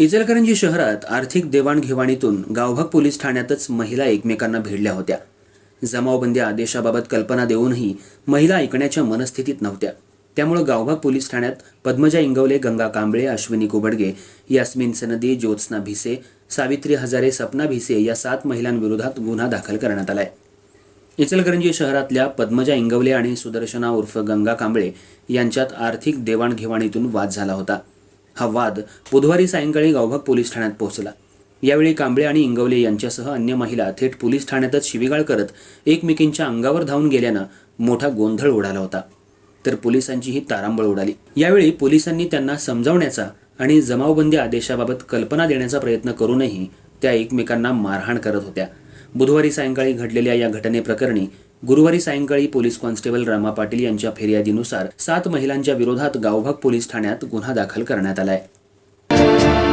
इचलकरंजी शहरात आर्थिक देवाणघेवाणीतून गावभाग पोलीस ठाण्यातच महिला एकमेकांना भिडल्या होत्या. जमावबंदी आदेशाबाबत कल्पना देऊनही महिला ऐकण्याच्या मनस्थितीत नव्हत्या. त्यामुळे गावभाग पोलीस ठाण्यात पद्मजा इंगवले गंगा कांबळे अश्विनी कुबडगे यास्मिन सनदी ज्योत्स्ना भिसे सावित्री हजारे सपना भिसे या सात महिलांविरोधात गुन्हा दाखल करण्यात आलाय. इचलकरंजी शहरातल्या पद्मजा इंगवले आणि सुदर्शना उर्फ गंगा कांबळे यांच्यात आर्थिक देवाणघेवाणीतून वाद झाला होता. हा वाद बुधवारी सायंकाळी गावभाग पोलीस ठाण्यात पोहोचला. यावेळी कांबळे आणि इंगवले यांच्यासह अन्य महिला थेट पोलीस ठाण्यातच शिवीगाळ करत एकमेकींच्या अंगावर धावून गेल्यानं मोठा गोंधळ उडाला होता. तर पोलिसांचीही तारांबळ उडाली. यावेळी पोलिसांनी त्यांना समजावण्याचा आणि जमावबंदी आदेशाबाबत कल्पना देण्याचा प्रयत्न करूनही त्या एकमेकांना मारहाण करत होत्या. बुधवारी सायंकाळी घडलेल्या या घटनेप्रकरणी गुरुवारी सायंकाळी पोलीस कॉन्स्टेबल रामा पाटील यांच्या फिर्यादीनुसार सात महिलांच्या विरोधात गावभाग पोलीस ठाण्यात गुन्हा दाखल करण्यात आलाय.